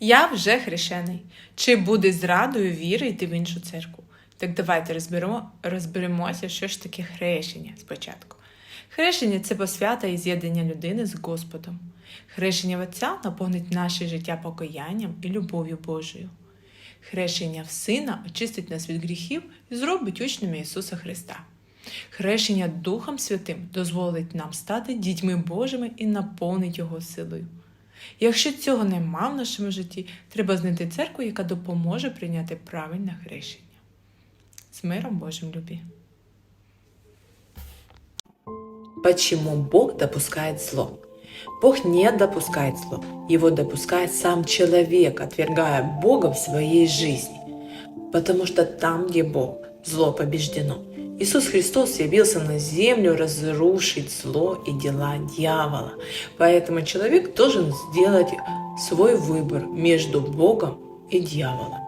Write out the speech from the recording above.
Я вже хрещений. Чи буде зрадою віри йти в іншу церкву? Так давайте розберемо, розберемося, що ж таке хрещення спочатку. Хрещення це посвята і з'єднання людини з Господом. Хрещення Отця наповнить наше життя покаянням і любов'ю Божою. Хрещення в Сина очистить нас від гріхів і зробить учнями Ісуса Христа. Хрещення Духом Святим дозволить нам стати дітьми Божими і наповнить Його силою. Якщо цього нема в нашому житті, треба знайти церкву, яка допоможе прийняти правильне хрещення. З миром Божим любі! Почему Бог допускает зло? Бог не допускает зло. Его допускает сам человек, отвергая Бога в своей жизни. Потому что там, где Бог, зло побеждено. Иисус Христос явился на землю разрушить зло и дела дьявола. Поэтому человек должен сделать свой выбор между Богом и дьяволом.